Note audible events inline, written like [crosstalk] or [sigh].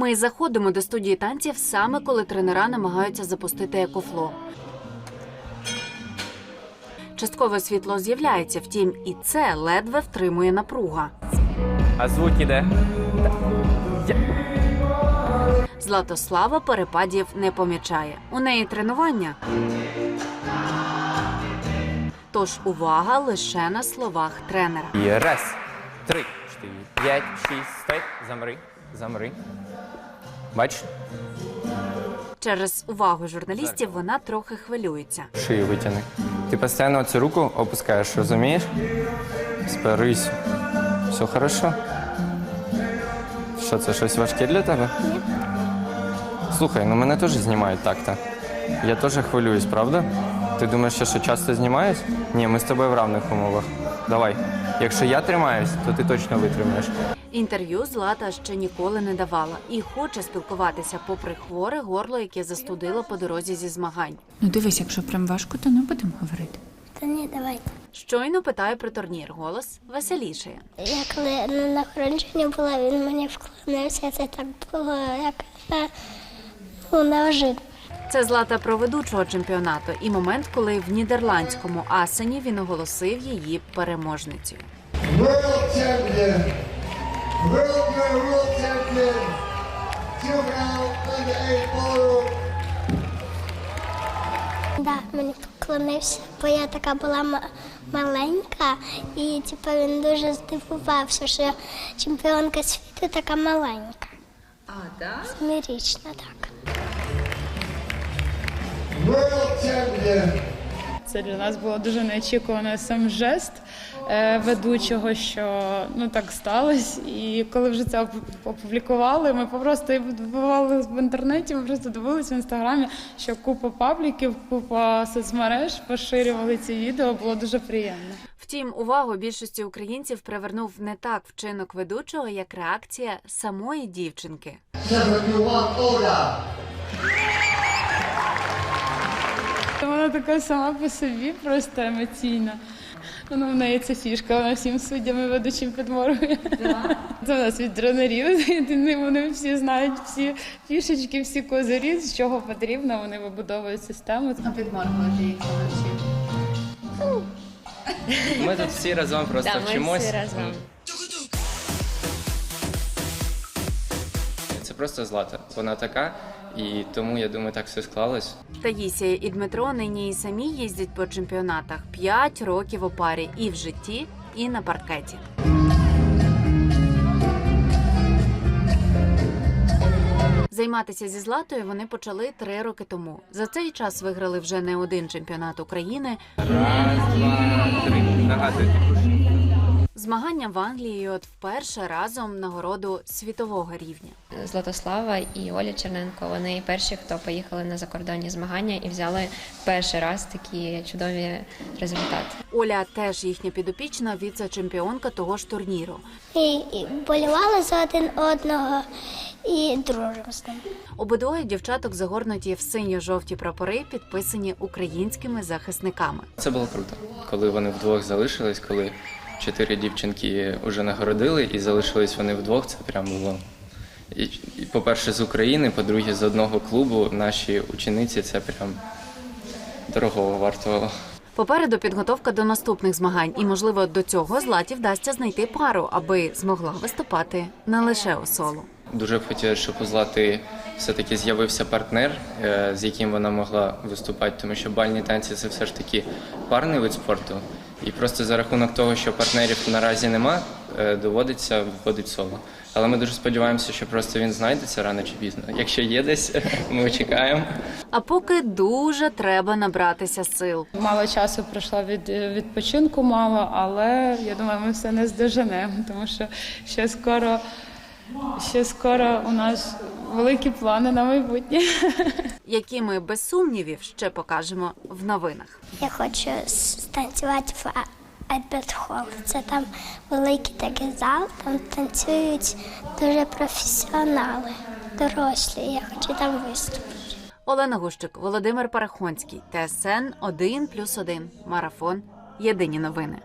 Ми заходимо до студії танців саме коли тренера намагаються запустити екофло. Часткове світло з'являється, втім, і це ледве втримує напруга. А звук іде. Златослава перепадів не помічає. У неї тренування. Тож увага лише на словах тренера. І раз, три, чотири, п'ять, шість, стой, замри, замри. Бачиш? Через увагу журналістів вона трохи хвилюється. Шию витягни. Ти постійно цю руку опускаєш, розумієш? Спирись. Все хорошо? Що це щось важке для тебе? Ні. Слухай, ну мене теж знімають так-то. Я теж хвилююсь, правда? Ти думаєш, що, що часто знімають? Ні, ми з тобою в равних умовах. Давай. Якщо я тримаюсь, то ти точно витримаєш. Інтерв'ю Злата ще ніколи не давала і хоче спілкуватися попри хворе горло, яке застудило по дорозі зі змагань. Ну дивись, якщо прям важко, то не будемо говорити. Та ні, давайте. Щойно питає про турнір. Голос веселішає. Я коли на нагородження була, він мені вклонився. Це так було як е, ну, неожиданно. Це злата про ведучого чемпіонату і момент, коли в нідерландському Асені він оголосив її переможницею. World World World Champion, Juvenile Under 8 Ballroom. Да, мені поклонився, бо я така була м- маленька, і типу, він дуже здивувався, що чемпіонка світу така маленька. А, так? Смирічна, так. World Champion. Це для нас було дуже неочікувано сам жест е, ведучого, що ну так сталося. І коли вже це опублікували, ми просто вбивали в інтернеті. Ми просто дивилися в інстаграмі, що купа пабліків, купа соцмереж поширювали ці відео. Було дуже приємно. Втім, увагу більшості українців привернув не так вчинок ведучого, як реакція самої дівчинки. 71 Вона така сама по собі, просто емоційна. Ну, в неї це фішка, вона всім суддям і ведучим підморгує. Це у нас від тренерів. Вони всі знають всі фішечки, всі козирі, з чого потрібно, вони вибудовують систему. А підморгувати їх Ми тут всі разом просто вчимось. разом. Просто злата. Вона така, і тому я думаю, так все склалось. Таїсія і Дмитро нині і самі їздять по чемпіонатах 5 років у парі і в житті, і на паркеті. Займатися зі златою вони почали три роки тому. За цей час виграли вже не один чемпіонат України. Раз, два, три. Нагадуй. Змагання в Англії от вперше разом нагороду світового рівня. Златослава і Оля Черненко. Вони перші, хто поїхали на закордонні змагання і взяли перший раз такі чудові результати. Оля теж їхня підопічна віце-чемпіонка того ж турніру. І, і болювали за один одного і дружимо з ним. Обидвоє дівчаток загорнуті в синьо-жовті прапори, підписані українськими захисниками. Це було круто, коли вони вдвох залишились, коли чотири дівчинки вже нагородили і залишились вони вдвох. Це прям було. І, і, по-перше, з України, по-друге, з одного клубу наші учениці це прям дорогого вартувало. Попереду підготовка до наступних змагань, і можливо до цього златі вдасться знайти пару, аби змогла виступати не лише у соло. Дуже б хотілося, щоб у Злати все-таки з'явився партнер, е, з яким вона могла виступати, тому що бальні танці це все ж таки парний вид спорту. І просто за рахунок того, що партнерів наразі нема, е, доводиться виходить соло. Але ми дуже сподіваємося, що просто він знайдеться рано чи пізно. Якщо є десь, [laughs] ми чекаємо. А поки дуже треба набратися сил. Мало часу пройшло від відпочинку, мало, але я думаю, ми все не здоженемо, тому що ще скоро, ще скоро у нас великі плани на майбутнє. [laughs] які ми без сумнівів ще покажемо в новинах. Я хочу станцювати в Альберт Холл. Це там великий такий зал, там танцюють дуже професіонали, дорослі. Я хочу там виступити. Олена Гущик, Володимир Парахонський, ТСН 1+,1, Марафон. Єдині новини.